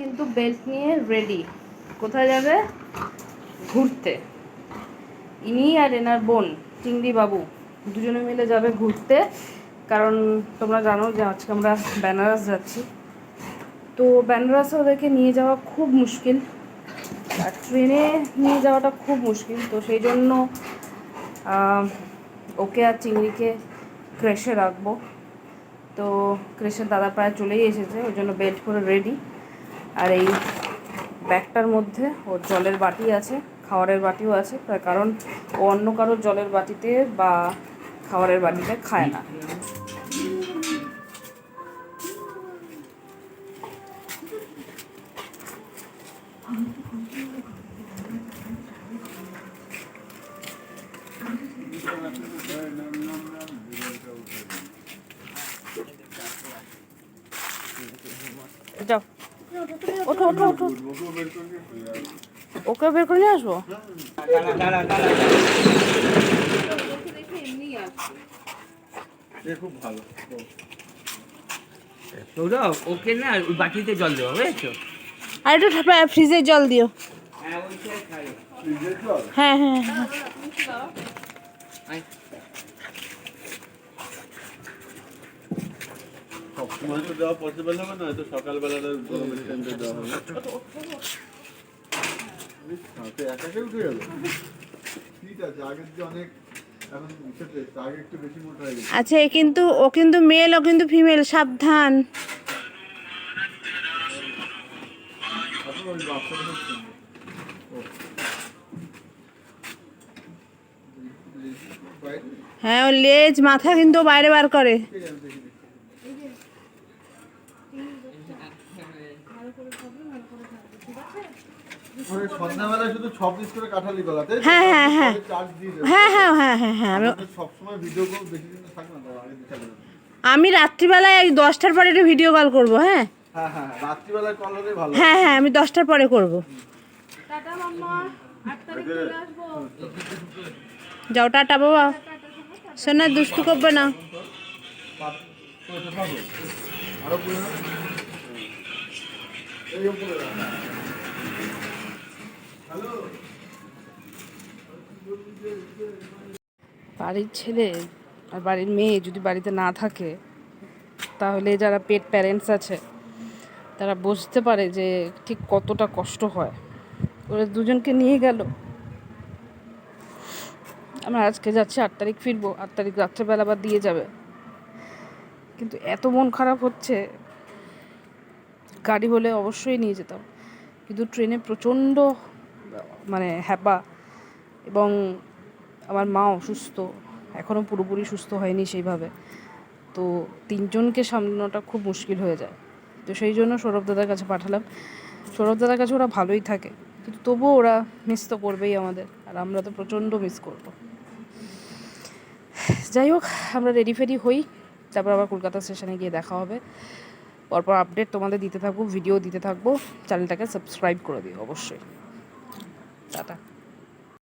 কিন্তু বেল্ট নিয়ে রেডি কোথায় যাবে? ঘুরতে। ইনি আর এনার বোন, চিংড়ি বাবু, দুজনে মিলে যাবে ঘুরতে। কারণ তোমরা জানো যে আজকে আমরা বেনারস যাচ্ছি। তো বেনারসে ওদেরকে নিয়ে যাওয়া খুব মুশকিল। আর ট্রেনে নিয়ে যাওয়াটা খুব মুশকিল। তো সেই জন্য ওকে আর চিংড়িকে ক্রেশে রাখব। তো ক্রেশের দাদা প্রায় চলেই এসেছে, ওই জন্য বেল্ট করে রেডি আর এই ব্যাগটার মধ্যে ওর জলের বাটি আছে, খাবারের বাটিও আছে, তার কারণ ও অন্য কারোর জলের বাটিতে বা খাবারের বাটিতে খায় না। যাও। ওঠো ওঠো ওঠো। ওকে বের করে নিয়ে আসব? খুব ভালো। সৌরভ ওকে না ওই বাটিতে জল দেবো বুঝেছ? আর একটু ফ্রিজে জল দিও হ্যাঁ জল হ্যাঁ হ্যাঁ হ্যাঁ। আয়। সবসময় তো দেওয়া পসিবল হবে না হয়তো সকালবেলাটা গরমের টাইমটা দেওয়া হবে। একা উঠে গেল ঠিক আছে আগের যে অনেক আচ্ছা কিন্তু ও কিন্তু মেল ও কিন্তু ফিমেল সাবধান। বাইরে হ্যাঁ ও লেজ মাথা কিন্তু বাইরে বার করে ঠিক আছে দেখি ওই সন্ধ্যাবেলায় শুধু ছ পিস করে কাঁঠালি গলাতে হ্যাঁ, হ্যাঁ, হ্যাঁ। চার্জ দিয়ে দেবে হ্যাঁ হ্যাঁ হ্যাঁ হ্যাঁ হ্যাঁ আমি সবসময় ভিডিও কল বেশি দিন তো থাকবে না তো আগে দিতে হবে আমি রাত্রিবেলায় এই দশটার পরে একটু ভিডিও কল করব হ্যাঁ? হ্যাঁ হ্যাঁ রাত্রিবেলায় কল হলে ভালো। হ্যাঁ হ্যাঁ আমি দশটার পরে করব। যাও টাটা বাবা। সোনা দুষ্টু করবে না। আরও বাড়ির ছেলে আর বাড়ির মেয়ে যদি বাড়িতে না থাকে, তাহলে যারা পেট প্যারেন্টস আছে, তারা বুঝতে পারে যে ঠিক কতটা কষ্ট হয়। ওরা দুজনকে নিয়ে গেল। আমরা আজকে যাচ্ছি, আট তারিখ ফিরবো, আট তারিখ রাত্রেবেলা আবার দিয়ে যাবে। কিন্তু এত মন খারাপ হচ্ছে, গাড়ি হলে অবশ্যই নিয়ে যেতাম। কিন্তু ট্রেনে প্রচণ্ড মানে হ্যাপা এবং আমার মা অসুস্থ, এখনও পুরোপুরি সুস্থ হয়নি সেইভাবে। তো তিনজনকে সামলানোটা খুব মুশকিল হয়ে যায়। তো সেই জন্য সৌরভ দাদার কাছে পাঠালাম। সৌরভ দাদার কাছে ওরা ভালোই থাকে, কিন্তু তবুও ওরা মিস তো করবেই আমাদের, আর আমরা তো প্রচণ্ড মিস করব। যাই হোক, আমরা রেডি ফেডি হই, তারপর আবার কলকাতা স্টেশনে গিয়ে দেখা হবে। পরপর আপডেট তোমাদের দিতে থাকব ভিডিও দিতে থাকব চ্যানেলটাকে সাবস্ক্রাইব করে দিও অবশ্যই। টাটা।